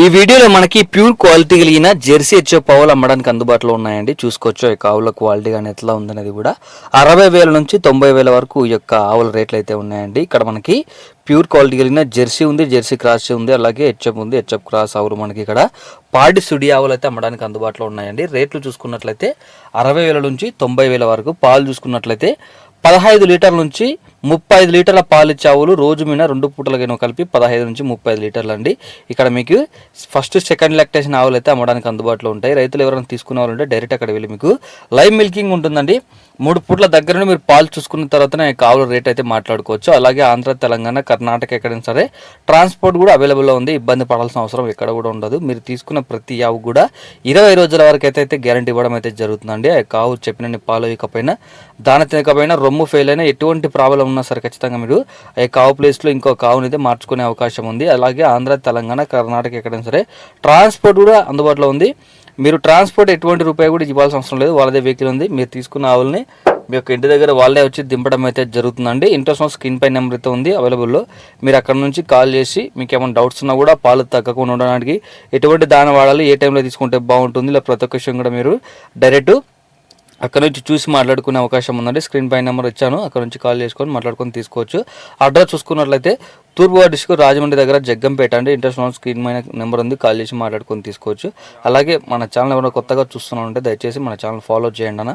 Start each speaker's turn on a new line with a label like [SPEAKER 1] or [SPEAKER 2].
[SPEAKER 1] ఈ వీడియోలో మనకి ప్యూర్ క్వాలిటీ కలిగిన జెర్సీ హెచ్ఓ పావులు అమ్మడానికి అందుబాటులో ఉన్నాయండి. చూసుకోవచ్చు ఈ ఆవుల క్వాలిటీ కానీ ఎట్లా ఉందనేది కూడా. అరవై వేల నుంచి తొంభై వేల వరకు ఈ యొక్క ఆవుల రేట్లు అయితే ఉన్నాయండి. ఇక్కడ మనకి ప్యూర్ క్వాలిటీ కలిగిన జెర్సీ ఉంది జెర్సీ క్రాస్ ఉంది అలాగే హెచ్ఎఫ్ ఉంది హెచ్ఎఫ్ క్రాస్ ఆవులు మనకి ఇక్కడ పాడి సుడి ఆవులు అయితే అమ్మడానికి అందుబాటులో ఉన్నాయండి. రేట్లు చూసుకున్నట్లయితే అరవై వేల నుంచి తొంభై వేల వరకు పాలు చూసుకున్నట్లయితే పదహైదు లీటర్ల నుంచి ముప్పై ఐదు లీటర్ల పాలు ఇచ్చే ఆవులు రోజు మీద రెండు పూటలకైనా కలిపి పదహైదు నుంచి ముప్పై ఐదు లీటర్లు అండి. ఇక్కడ మీకు ఫస్ట్ సెకండ్ లాక్టేషన్ ఆవులు అయితే అమ్మడానికి అందుబాటులో ఉంటాయి. రైతులు ఎవరైనా తీసుకునే వాళ్ళు డైరెక్ట్ అక్కడ వెళ్ళి మీకు లైవ్ మిల్కింగ్ ఉంటుందండి. మూడు పూట్ల దగ్గర నుండి మీరు పాలు చూసుకున్న తర్వాతనే కావుల రేట్ అయితే మాట్లాడుకోవచ్చు. అలాగే ఆంధ్ర తెలంగాణ కర్ణాటక ఎక్కడైనా సరే ట్రాన్స్పోర్ట్ కూడా అవైలబుల్లో ఉంది. ఇబ్బంది పడాల్సిన అవసరం ఎక్కడ కూడా ఉండదు. మీరు తీసుకున్న ప్రతి ఆవు కూడా ఇరవై రోజుల వరకు అయితే అయితే గ్యారంటీ ఇవ్వడం అయితే జరుగుతుందండి. ఆ కావు చెప్పిన పాలు ఇకపోయినా దాని తినకపోయినా రొమ్ము ఫెయిల్ అయినా ఎటువంటి ప్రాబ్లం ఉన్నా సరే ఖచ్చితంగా మీరు ఆ కావు ప్లేస్లో ఇంకో కావుని అయితే మార్చుకునే అవకాశం ఉంది. అలాగే ఆంధ్ర తెలంగాణ కర్ణాటక ఎక్కడైనా సరే ట్రాన్స్పోర్ట్ కూడా అందుబాటులో ఉంది. మీరు ట్రాన్స్పోర్ట్ ఎటువంటి రూపాయి కూడా ఇవ్వాల్సిన అవసరం లేదు. వాళ్ళదే వెహికల్ ఉంది. మీరు తీసుకున్న ఆవుల్ని మీ యొక్క ఇంటి దగ్గర వాళ్ళే వచ్చి దింపడం అయితే జరుగుతుందండి. ఇంట్రెస్ట్ స్క్రీన్ పై నెంబర్ అయితే ఉంది అవైలబుల్లో. మీరు అక్కడ నుంచి కాల్ చేసి మీకు ఏమైనా డౌట్స్ ఉన్నా కూడా పాలు తగ్గకుండా ఉండడానికి ఎటువంటి దాని వాడాలి ఏ టైంలో తీసుకుంటే బాగుంటుంది ఇలా ప్రతి ఒక్క విషయం కూడా మీరు డైరెక్ట్ అక్కడ నుంచి చూసి మాట్లాడుకునే అవకాశం ఉందండి. స్క్రీన్ పై నెంబర్ ఇచ్చాను. అక్కడ నుంచి కాల్ చేసుకొని మాట్లాడుకొని తీసుకోవచ్చు. అడ్రస్ చూసుకున్నట్లయితే తూర్పు డిస్టిక్ రాజమండ్రి దగ్గర జగ్గంపేట అండి. ఇంటర్నేషనల్ స్క్రీన్ పైన నెంబర్ ఉంది. కాల్ చేసి మాట్లాడుకొని తీసుకోవచ్చు. అలాగే మన ఛానల్ ఎవరైనా కొత్తగా చూస్తున్నా ఉంటే దయచేసి మన ఛానల్ ఫాలో చేయండి అన్న.